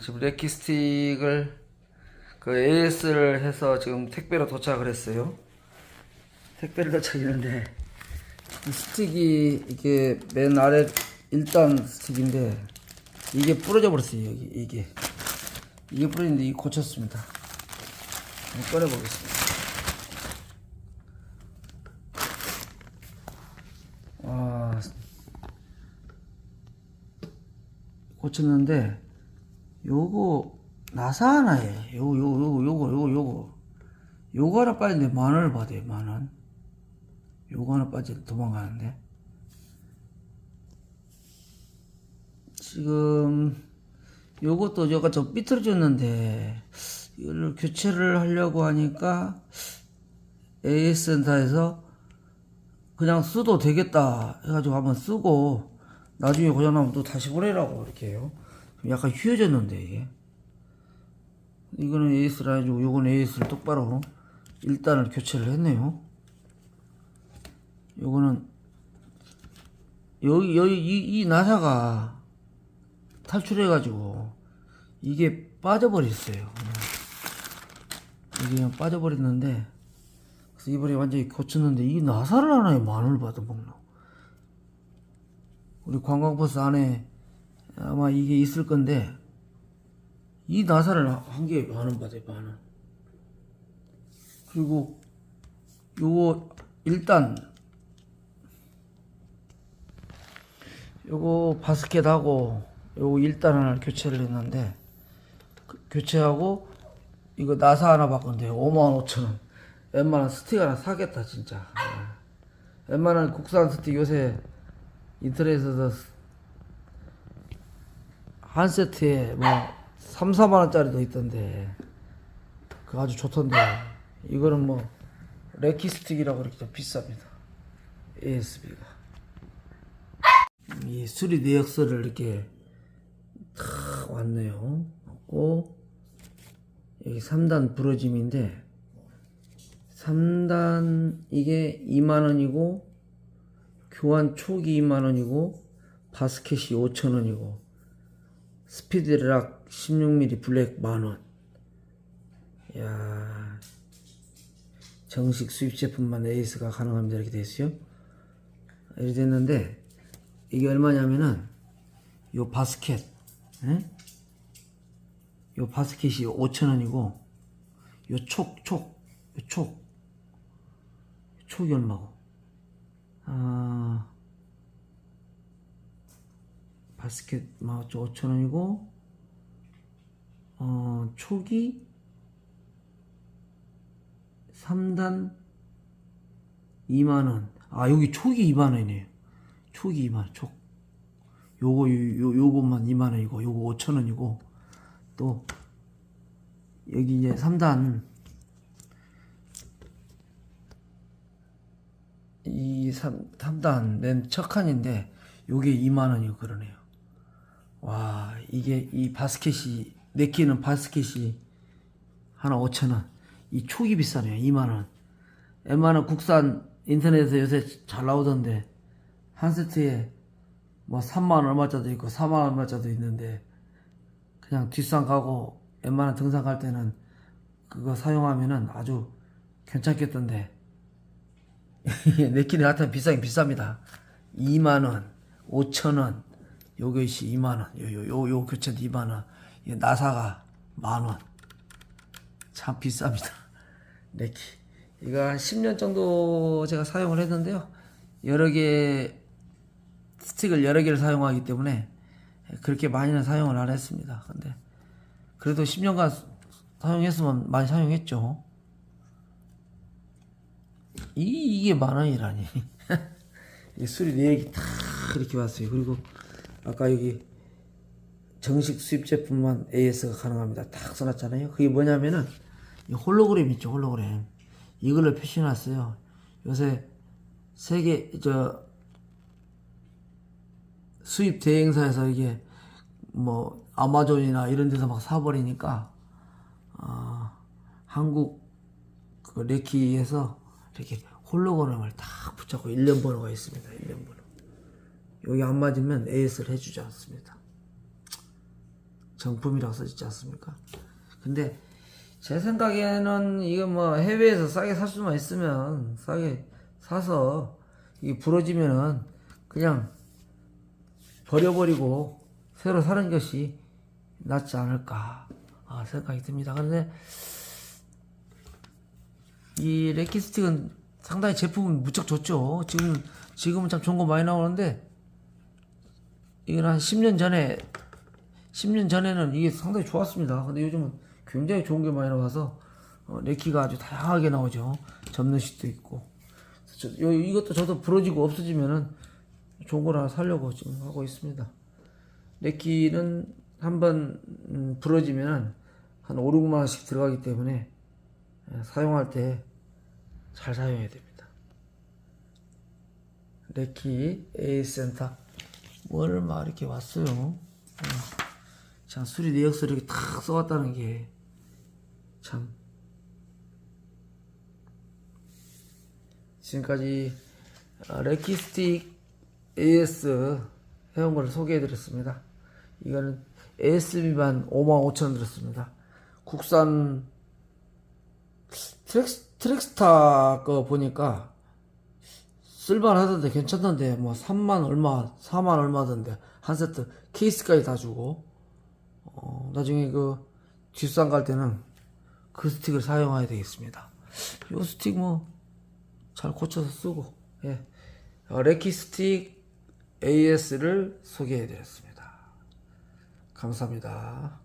지금 레키 스틱을 그 AS를 해서 지금 택배로 도착을 했어요. 택배를 도착했는데 이 스틱이 이게 맨 아래 1단 스틱인데 이게 부러져 버렸어요 여기 이게 이게 부러졌는데 이게 고쳤습니다. 꺼내 보겠습니다. 와 고쳤는데 요거 나사 하나에 요거 요거 요거 요거 요거 요거. 요거 하나 빠졌는데 만 원을 받아요 만원 요거 하나 빠져 도망가는데. 지금 요것도 여가 좀 삐뚤어졌는데 이걸 교체를 하려고 하니까 AS 센터에서 그냥 써도 되겠다 해가지고 한번 쓰고 나중에 고장나면 또 다시 보내라고 이렇게 해요 약간 휘어졌는데 이게. 이거는 AS를 해주고 요거는 AS를 똑바로 일단을 교체를 했네요. 요거는 여기 여기 이, 이 나사가 탈출해 가지고 이게 빠져버렸어요. 이게 그냥 빠져버렸는데 그래서 이번에 완전히 고쳤는데 이 나사를 하나에 만원을 받아 먹노 우리 관광버스 안에 아마 이게 있을 건데 이 나사를 한 개에 만원 받아요 만원 그리고 요거 일단 요거 바스켓하고 요거 일단 하나 교체를 했는데 그- 교체하고 이거 나사 하나 바꾼데 5만 5천 원 웬만한 스틱 하나 사겠다 진짜 예. 웬만한 국산 스틱 요새 인터넷에서 한 세트에 뭐 3, 4만 원짜리도 있던데. 그거 아주 좋던데. 이거는 뭐 레키 스틱이라고 그렇게 좀 비쌉니다. ASB가. 이 수리 내역서를 이렇게 탁 왔네요. 왔고 여기 3단 부러짐인데 3단 이게 2만원이고 교환 초기 2만원이고 바스켓이 5천원이고 스피드락 16mm 블랙 만원 야 정식 수입 제품만 에이스가 가능합니다 이렇게 돼 있어요 이렇게 됐는데 이게 얼마냐면은 요 바스켓 예? 요 바스켓이 5천원이고 요 촉, 촉, 요 촉, 촉이 얼마고? 아, 바스켓 5천원이고, 어, 촉이 3단 2만원. 아, 여기 촉이 2만원이네요. 촉이 2만원, 촉. 요거, 요, 요, 요것만 2만원이고, 요거 5천원이고, 또, 여기 이제 3단 이 3, 3단 맨 첫 칸인데 요게 2만원이고 그러네요 와 이게 이 바스켓이 내끼는 바스켓이 하나 5천원. 이 촉이 비싸네요 2만원. 웬만한 국산 인터넷에서 요새 잘 나오던데 한 세트에 뭐 3만원 얼마짜도 있고 4만원 얼마짜도 있는데 그냥 뒷산 가고 웬만한 등산 갈 때는 그거 사용하면은 아주 괜찮겠던데. 내끼리 나타나 비싸긴 비쌉니다. 2만원 5천원 요것이 2만원 요, 요, 요, 요 교체도 2만원 이 나사가 만원. 참 비쌉니다. 네키. 이거 한 10년 정도 제가 사용을 했는데요. 여러 개 스틱을 여러 개를 사용하기 때문에 그렇게 많이는 사용을 안 했습니다. 근데 그래도 10년간 사용했으면 많이 사용했죠. 이, 이게 만 원이라니. 이 수리 내역이 다 이렇게 왔어요. 그리고 아까 여기 정식 수입 제품만 AS가 가능합니다. 딱 써놨잖아요. 그게 뭐냐면은 이 홀로그램 있죠, 홀로그램. 이걸로 표시해놨어요. 요새 세계 저 수입 대행사에서 이게 뭐 아마존이나 이런 데서 막 사버리니까 어, 한국 그 레키에서 이렇게 홀로그램을 딱 붙잡고 1년 번호가 있습니다. 1년 번호. 여기 안 맞으면 AS를 해주지 않습니다. 정품이라고 써있지 않습니까? 근데 제 생각에는 이거 뭐 해외에서 싸게 살 수만 있으면 싸게 사서 이게 부러지면은 그냥 버려버리고 새로 사는 것이 낫지 않을까 아, 생각이 듭니다. 그런데 이 레키스틱은 상당히 제품은 무척 좋죠. 지금 지금은 참 좋은 거 많이 나오는데 이건 한 10년 전에 10년 전에는 이게 상당히 좋았습니다. 근데 요즘은 굉장히 좋은 게 많이 나와서 어, 레키가 아주 다양하게 나오죠. 접는 시도 있고. 저, 요, 이것도 저도 부러지고 없어지면은 좋은 거 하나 사려고 지금 하고 있습니다. 레키는 한번 음, 부러지면 한 5, 6만 원씩 들어가기 때문에 예, 사용할 때 잘 사용해야 됩니다. 레키 A 센터 뭐를 막 이렇게 왔어요. 어. 자 수리 내역서 이렇게 탁 써왔다는 게 참 지금까지 아, 레키스틱 AS 걸 소개해드렸습니다. 이거는 ASB만 55,000원 들었습니다. 국산 트랙, 트랙스타 거 보니까 쓸만하던데 괜찮던데 뭐 3만 얼마 4만 얼마던데 한 세트 케이스까지 다 주고. 어, 나중에 그 뒷산 갈 때는 그 스틱을 사용해야 되겠습니다. 요 스틱 뭐 잘 고쳐서 쓰고 예. 어, 레키 스틱 AS를 소개해 드렸습니다. 감사합니다